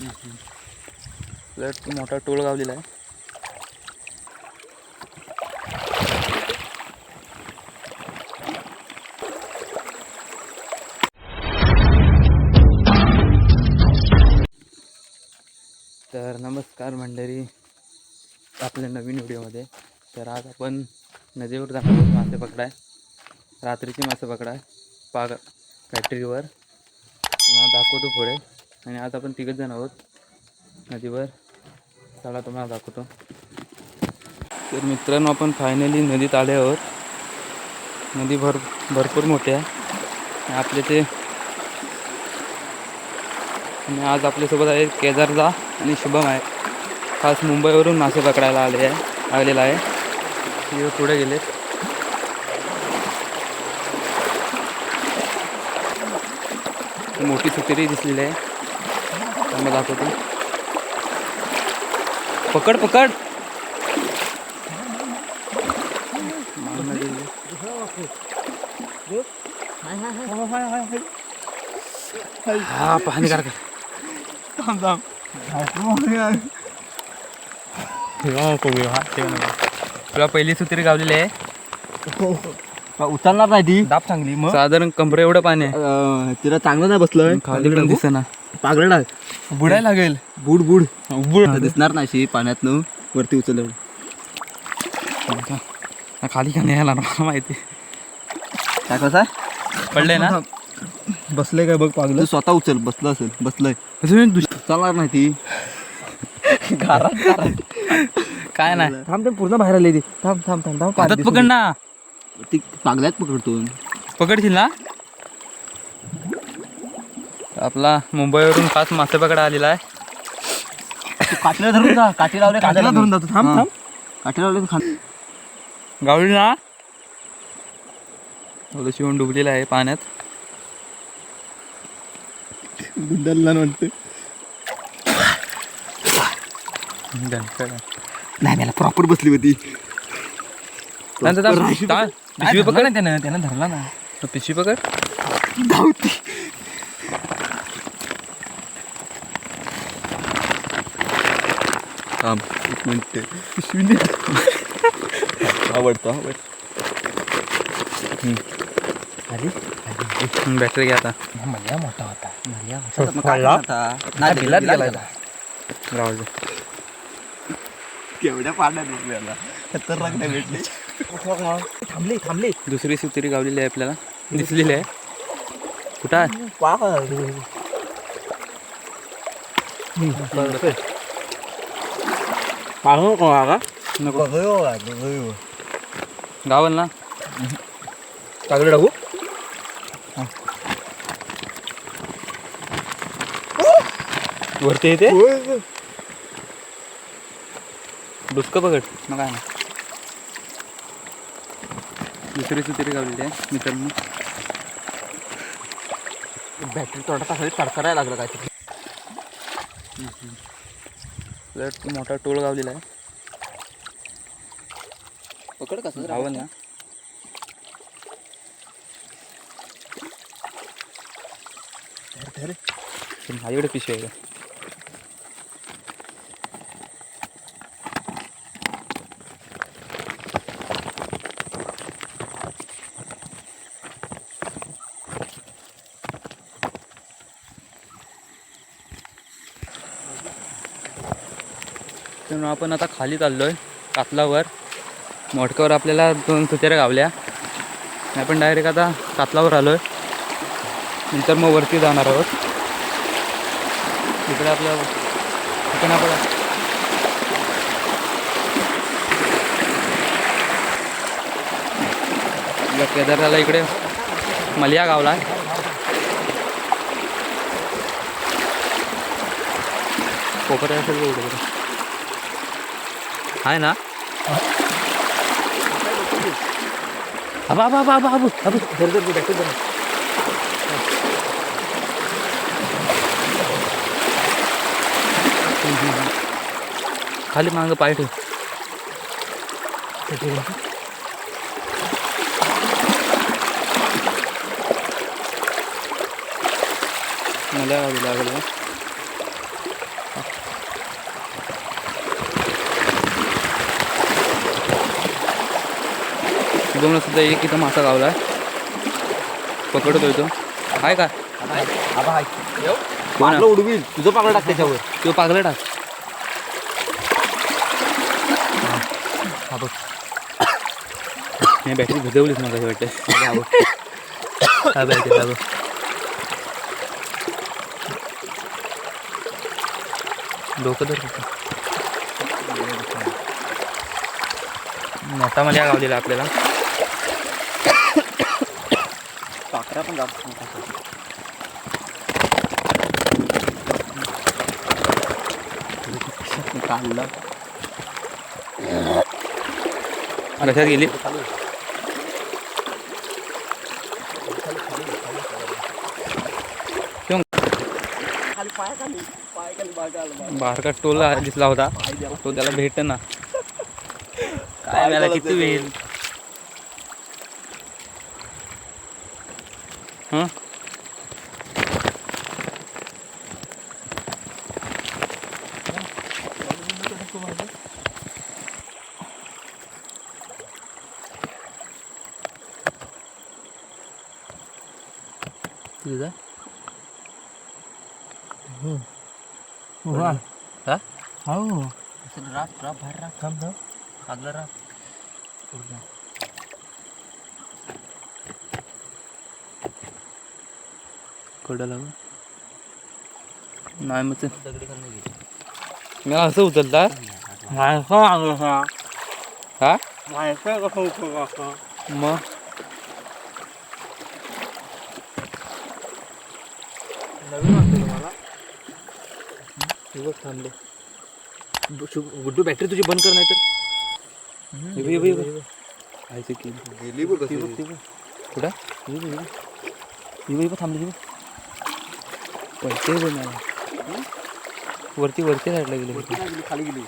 लट मोठा टोळ गावलेला आहे. तर नमस्कार मंडळी आपल्या नवीन व्हिडिओमध्ये. तर आज आपण नदीवर जाणार आहोत मासे पकडाय. रात्रीची मासे पकडाय. पाग फॅक्टरीवर दाखवतो पुढे. आणि आज आपण तिघच जण आहोत. नदीवर. चला तुम्हाला दाखवतो. तर मित्रांनो आपण फायनली नदीत आले आहोत. नदी भर भरपूर मोठी आहे. आणि आपले ते आणि आज आपल्यासोबत आहे केदारदा आणि शुभम आहे खास मुंबईवरून मासे पकडायला आले आहे आलेला आहे. तिथं पुढे गेले मोठी सुकेरी दिसलेली आहे. त्यामुळे दाखवतो. पकड पकड. हा पाहणी करा तुला पहिली सुतरी गावलेली आहे. उचलणार नाही ती? दाब चांगली मग. साधारण कमरे एवढं पाणी आहे. तिला चांगलं नाही बसलं खाली दिसेना. आहे. बुडायला लागेल. बुड बुड. बुड. दिसणार नाही शी पाण्यातनं. वरती उचललं. खाली आला ना मला माहिती. काय कसं पडले ना? बसलंय काय बघ पागलं. स्वतः उचल बसलं असेल बसलंय. उचलणार नाही ती. काय नाही. थांब थांब पूर्ण बाहेर आली ती थांब थांब थांब. थांब पकड ना. ती पागल्यात पकडतो पकडशील ना? आपला मुंबईवरून खास मासे पकडा आलेला आहे. काठीला धरून जा काठी लावले काठीला धरून जातो थांब थांब. काठी लावले गावली ना. थोडं शिवून डुबलेलं आहे पाण्यात. गुंडलला म्हणते नाही मला प्रॉपर बसली होती. पिशवी पकड. ना त्यानं त्यानं धरला ना. पिशवी पकड. धावती. थांब एक मिनिट. पिशवी आवडतो आवड बॅटरी घ्या आता. मल्ल्या मोठा होता. नाही बिलात गेला राहू दे. केवढ्या पाण्यात नाही भेटले. थांबले थांबले. दुसरी सुतरी गावलेली आहे आपल्याला. दिसलेली आहे. कुठं आहे? पाहू का नको. गावल ना. कागड टाकू? वरती येते? डुसकं पकड. मग काय ना दुसरी सुतरी गावलेली आहे मित्रांनो. बॅटरी तोडा टाकायला तडतडायला लागलं काय लट मोठा टोळ गावलेला आहे पकड कसं गावल ना माझ्याकडे पिशवी आहे. तर आपण आता खाली चाललो आहे कातलावर. मोडकावर आपल्याला दोन सुतेऱ्या गावल्या. आपण डायरेक्ट आता कातलावर आलो आहे नंतर मग वरती जाणार आहोत. इकडे आपल्या आपण आपण केदारला इकडे मलिया गावला आहे कोपऱ्या असेल बघ कुठे आहे ना अबा अबा अबा अबा अबू अबू धर धर धर धर खाली मागं पाय ठेव मला लागलं लागलं शुभमला सुद्धा एक इथं मासा गावला पकडतोय तो. आहे का? हाय कोण पागलं उडवील. तुझं पागलं टाक त्याच्यावर. तो पागला टाक. हा बघ. नाही बॅटरी भिजवलीच कशी वाटते काय बॅटरी काय बघ डोकं तर मोठा मध्ये गावलेला आपल्याला. पाकऱ्या पण काढला. गेली? क्यों? खाली पाय खाली. पाय खाली बागाला बारका टोला दिसला होता. तो त्याला भेट ना काय मला किती वेळ? हं? तुझा हा. हो रात रात बाहेर रात थांब थांब. कागलं रात. खडा लागला नाही नवीन आते हैं उचलता ये बस थाम ले। गुड्डू बैटरी तुझे बंद करना है तेरे हम्म, ये भी ये भी ऐसे की ये भी बस ये भी। थोड़ा ये भी ये भी। गेली बघ ये भी। वरती. वरती वरती साईडला गेली खाली गेली.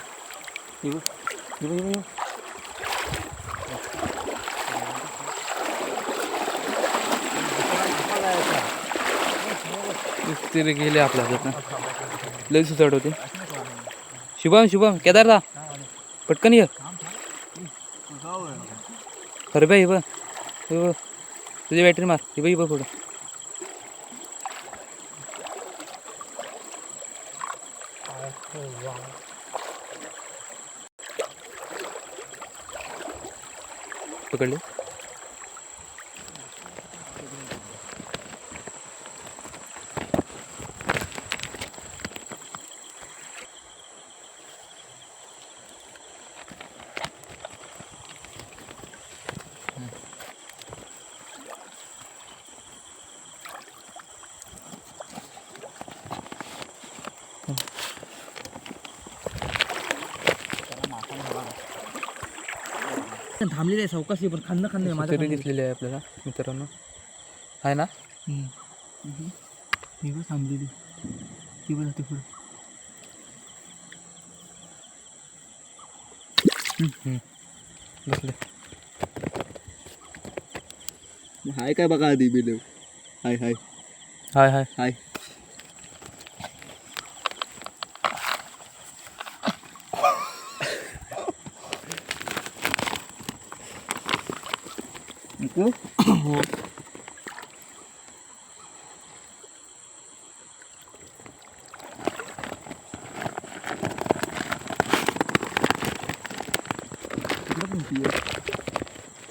रे गेले आपल्या हातात लय सुसाट होते. शुभम शुभम केदारदा. पटकन ये. खरं बाई हे बघ. तुझी बॅटरी मार. हे बघ पुढं. చెప్పకండి थांबलेली आहे सावकाशी पण खांद खांद आहे माझ्या तरी दिसलेली आहे आपल्याला मित्रांनो. आहे ना? ही बघ थांबलेली. ती बघ जाते पुढे. बसले. हाय काय बघा आधी बिल हाय हाय. हाय हाय. हाय.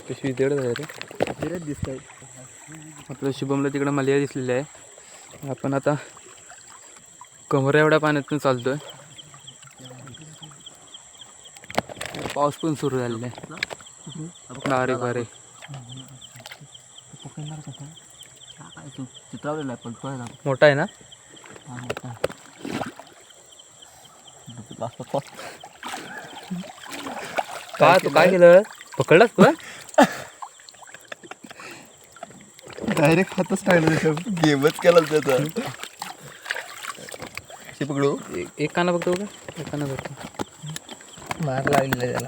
पिशवी दीड झाली रे. फिरत दिसत आपलं शुभमला तिकडं मलिया दिसलेली आहे. आपण आता कमरा एवढ्या पाण्यातून चालतोय. पाऊस पण सुरू झालेला आहे. बारीक बारीक पकडणार कसा हा काय तू आहे ना मोठा आहे ना? हा मोठा का तू काय केलं? पकडलास तू? डायरेक्ट हातच टाकलं गेमच केला त्याचा. पकडू. एक- काना बघतो का? एक काना बघतो मार लागलेला आहे त्याला.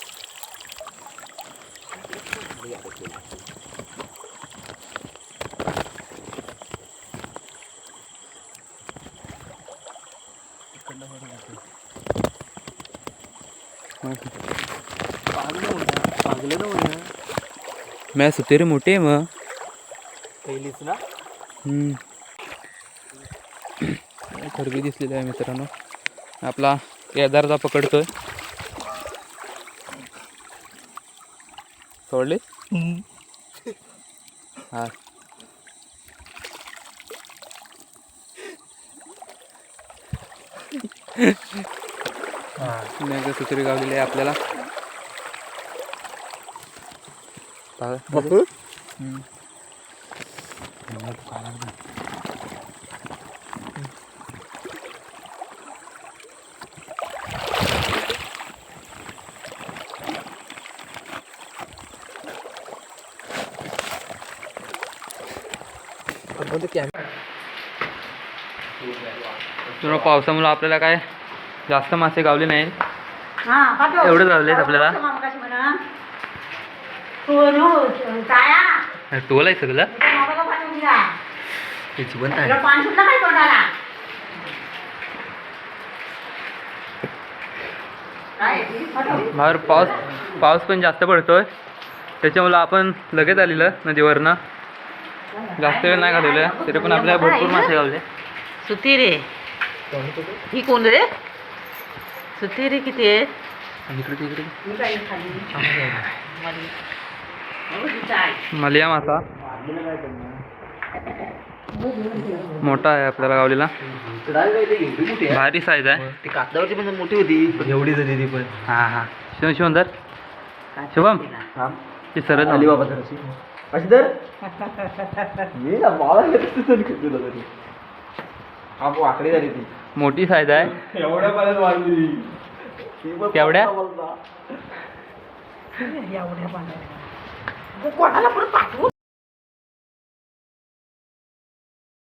हम्म, बोला मोठा पागलं ना म्हणा मैं सुतेरे आहे मग पहिलीच ना हम्म. खरबी दिसलेली आहे मित्रांनो आपला केदारचा पकडतोय सोडले हा. नाही सुतरी गावलेली आहे आपल्याला. बघा. हम्म. आपण ते कॅमेरा थोडं पावसामुळे आपल्याला काय जास्त मासे गावले नाहीत? हा पाठव. एवढं लावलेत आपल्याला? काया टोल आहे सगळं? तुला पाणी बाहेर पाऊस पाऊस पण जास्त पडतोय. त्याच्यामुळं आपण लगेच आलेलं नदीवरनं. जास्त वेळ नाही घालवलं. तरी पण आपल्याला भरपूर मासे गावले सुती रे. ही कोण रे? सुती रे किती आहे? इकडे तिकडे मलिया मासा. मोठा आहे आपल्याला गावलेला. भारी साईज आहे. ती कागदावरची पण मोठी होती. एवढी झाली ती पण. हा हा. शिवम शिवंदर शुभम. ती सरळ आली बाबा अशी तर? ये ना मला तुला तरी हा वाकडी झाली ती. मोठी साईज आहे. एवढ्या पाण्यात मारली. केवढ्या? एवढ्या पाण्यात कोणाला पण पाठवू?